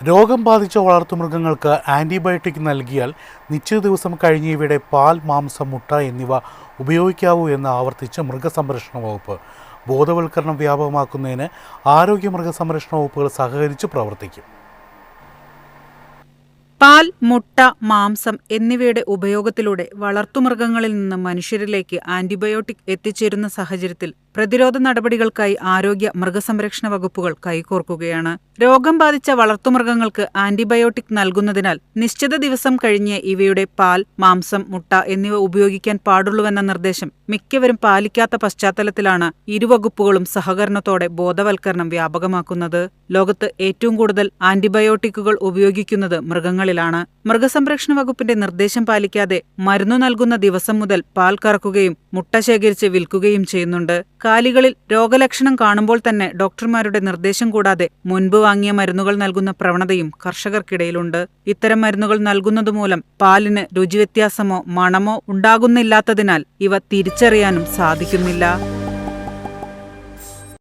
രോഗം ബാധിച്ച വളർത്തുമൃഗങ്ങൾക്ക് ആന്റിബയോട്ടിക് നൽകിയാൽ നിശ്ചിത ദിവസം കഴിഞ്ഞ് ഇവയുടെ പാൽ മാംസം മുട്ട എന്നിവ ഉപയോഗിക്കാവൂ എന്ന് ആവർത്തിച്ച് മൃഗസംരക്ഷണ വകുപ്പ് ബോധവൽക്കരണം വ്യാപകമാക്കുന്നതിന് ആരോഗ്യ മൃഗസംരക്ഷണ വകുപ്പുകൾ സഹകരിച്ച് പ്രവർത്തിക്കും. മുട്ട മാംസം എന്നിവയുടെ ഉപയോഗത്തിലൂടെ വളർത്തുമൃഗങ്ങളിൽ നിന്ന് മനുഷ്യരിലേക്ക് ആന്റിബയോട്ടിക് എത്തിച്ചേരുന്ന സാഹചര്യത്തിൽ പ്രതിരോധ നടപടികൾക്കായി ആരോഗ്യ മൃഗസംരക്ഷണ വകുപ്പുകൾ കൈകോർക്കുകയാണ്. രോഗം ബാധിച്ച വളർത്തുമൃഗങ്ങൾക്ക് ആന്റിബയോട്ടിക് നൽകുന്നതിനാൽ നിശ്ചിത ദിവസം കഴിഞ്ഞ് ഇവയുടെ പാൽ മാംസം മുട്ട എന്നിവ ഉപയോഗിക്കാൻ പാടുള്ളൂവെന്ന നിർദ്ദേശം മിക്കവരും പാലിക്കാത്ത പശ്ചാത്തലത്തിലാണ് ഇരുവകുപ്പുകളും സഹകരണത്തോടെ ബോധവൽക്കരണം വ്യാപകമാക്കുന്നത്. ലോകത്ത് ഏറ്റവും കൂടുതൽ ആന്റിബയോട്ടിക്കുകൾ ഉപയോഗിക്കുന്നത് മൃഗങ്ങളിലാണ്. മൃഗസംരക്ഷണ വകുപ്പിന്റെ നിർദ്ദേശം പാലിക്കാതെ മരുന്നു നൽകുന്ന ദിവസം മുതൽ പാൽ കറക്കുകയും മുട്ട ശേഖരിച്ച് വിൽക്കുകയും ചെയ്യുന്നുണ്ട്. കാലികളിൽ രോഗലക്ഷണം കാണുമ്പോൾ തന്നെ ഡോക്ടർമാരുടെ നിർദ്ദേശം കൂടാതെ മുൻപ് വാങ്ങിയ മരുന്നുകൾ നൽകുന്ന പ്രവണതയും കർഷകർക്കിടയിലുണ്ട്. ഇത്തരം മരുന്നുകൾ നൽകുന്നതുമൂലം പാലിന് രുചിവ്യത്യാസമോ മണമോ ഉണ്ടാകുന്നില്ലാത്തതിനാൽ ഇവ തിരിച്ചറിയാനും സാധിക്കുന്നില്ല.